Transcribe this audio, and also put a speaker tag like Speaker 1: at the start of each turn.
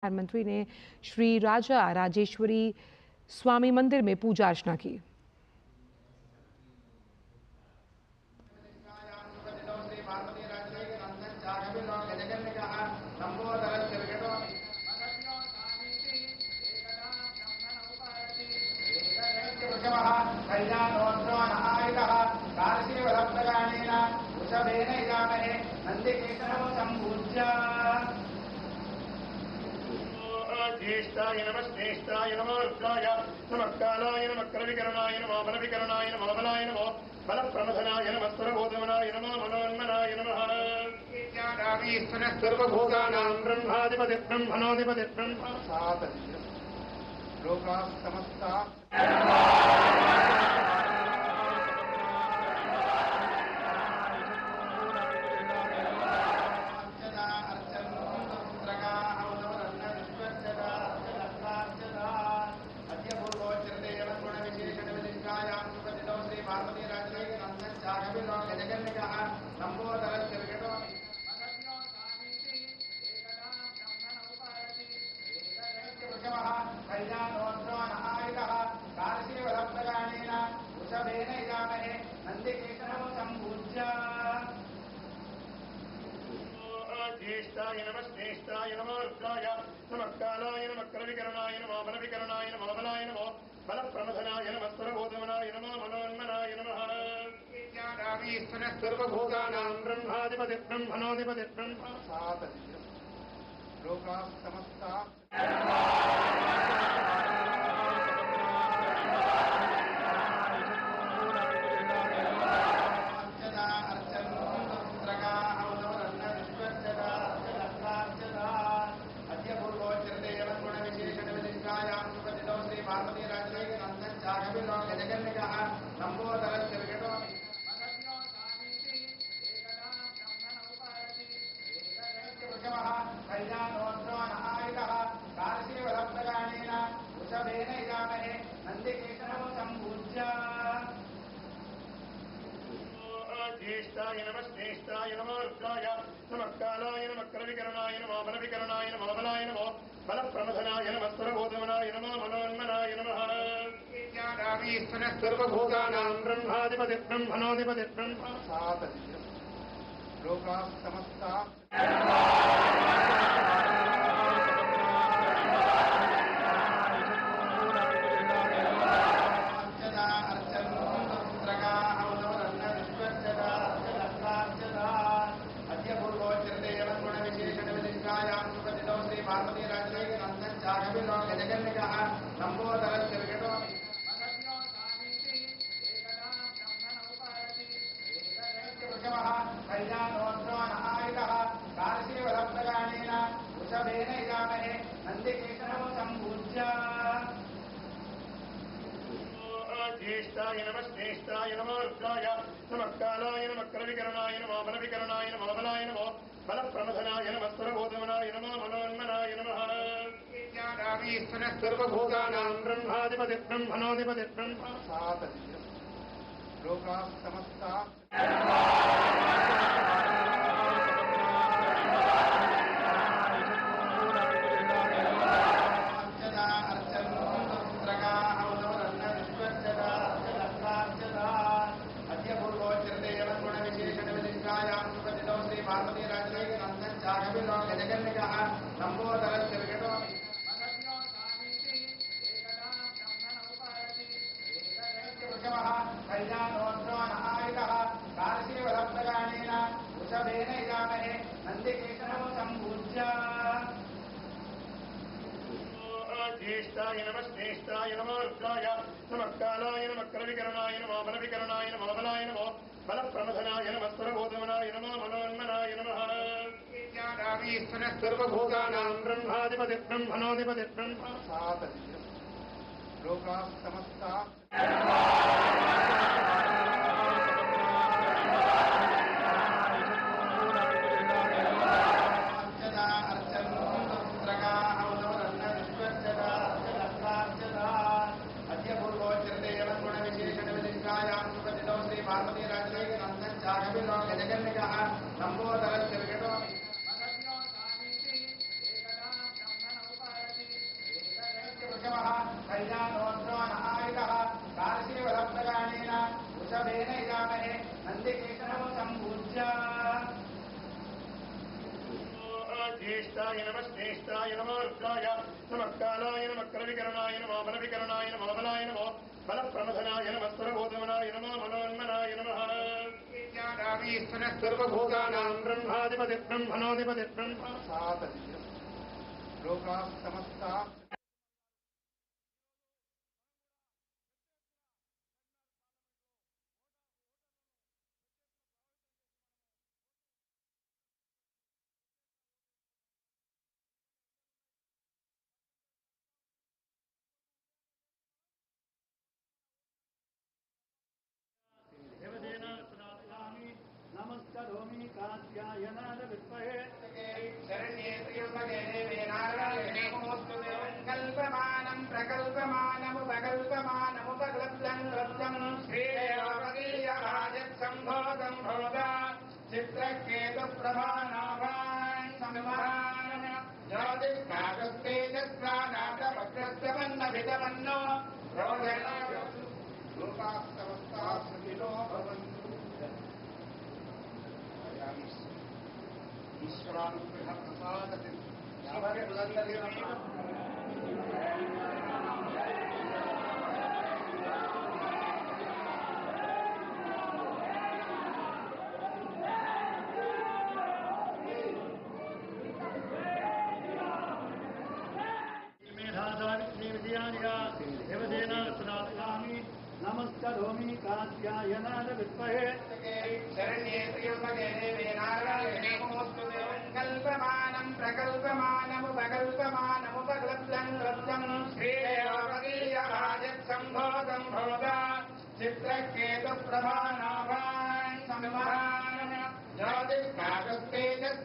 Speaker 1: प्रधानमंत्री ने श्री राजा राजेश्वरी स्वामी मंदिर में पूजा अर्चना की।
Speaker 2: జ్యేష్ఠాయ నమ శ్రేష్టాయ నమార్గాయ నమకాలాయ నమ కలవికరణాయ నమ బలవికరణాయ నమ బలాయ నమ బలప్రమథనాయ నమ స్వరబోధమనాయ నమ మనోన్మనాయ నమ సర్వభూతానాం బ్రహ్మాధిపతి బ్రహ్మణోధిపతి
Speaker 3: బ్రహ్మ సాత లోకా సమస్త वृषभेन इदामहे नन्दिकेतनौ सम्पूज्य
Speaker 2: ज्येष्ठाय नमः श्रेष्ठाय नमो रुद्राय नमः कालाय नमः करविकरणाय नमो बलविकरणाय नमो बलाय नमो बलप्रमथनाय नमः स्वरबोधमनाय नमो मनोन्मनाय नमः सर्वभूतानां ब्रह्माधिपति ब्रह्मणोऽधिपति ब्रह्म
Speaker 3: लोकाः समस्ता
Speaker 2: ज्येष्ठाय नमः श्रेष्ठाय नमो रुद्राय नमः कालाय नमः करविकरणाय नमो बलविकरणाय नमो बलाय नमो। बलप्रमथनाय नमः स्वरबोधमनाय नमो मनोन्मनाय नमः सर्वभूतानां ब्रह्माधिपति ब्रह्मणोऽधिपति ब्रह्म
Speaker 3: लोका समस्ता
Speaker 2: ज्येष्ठाय नमः श्रेष्ठाय नमो रुद्राय नमः कालाय नमः करविकरणाय नमो बलविकरणाय नमो बलाय नमो बलप्रमथनाय नमः स्वरबोधमनाय नमो मनोन्मनाय नमः सर्वभूतानां ब्रह्माधिपति ब्रह्मणोऽधिपति ब्रह्म
Speaker 3: लोकाः समस्ता कल्याणोत्सवनायकः
Speaker 2: ജ്യേഷ്ഠായ നമ ശ്രേഷ്ഠായ നമോർത്ഥായ നമക്കാലായ നമക്രവികരണായ നമോ ബലവികരണായ നമോ ബലായ നമോ ബലപ്രമഥനായ
Speaker 3: നമസ്വരബോധമനായ നമോ
Speaker 2: മനോന്മനായ നമ സർവഭൂതാനാം ബ്രഹ്മാധിപതി ബ്രഹ്മണോധിപതി ബ്രഹ്മ ലോകാ സമസ്ത జ్యేష్ఠాయ నమ శ్రేష్ఠాయ నమో రుద్రాయ నమ కలవికరణాయ నమో బలవికరణాయ నమో బలాయ నమో బలప్రమథనాయ నమ స్వరబోధమనాయ నమో మనోన్మనాయ నమ సర్వభూతానాం బ్రహ్మాధిపతి బ్రహ్మణోధిపతి బ్రహ్మ
Speaker 1: లోకా సమస్త प्रभानाभान् समिमहान् ज्योतिष्णागस्ते चक्रानाटवक्रस्य बन्नभितमन्नो रोधनागोपास्तवस्ताः सुखिनो भवन्तु।
Speaker 2: ईश्वरानुग्रहप्रसादति। ధనానిగా దేవదేన ప్రదామి నమస్కరోమి కాంత్యాయ నాద విద్మహే
Speaker 1: శరణ్యే త్రియంబకే దేవే నారాయణే నమోస్తు కల్పమానం లబ్ధం శ్రీరేవీయరాజసంభో సంభోగ చిత్రకేతు ప్రభానాభాన్ సమహాన జ్యోతిష్కాగస్తేజస్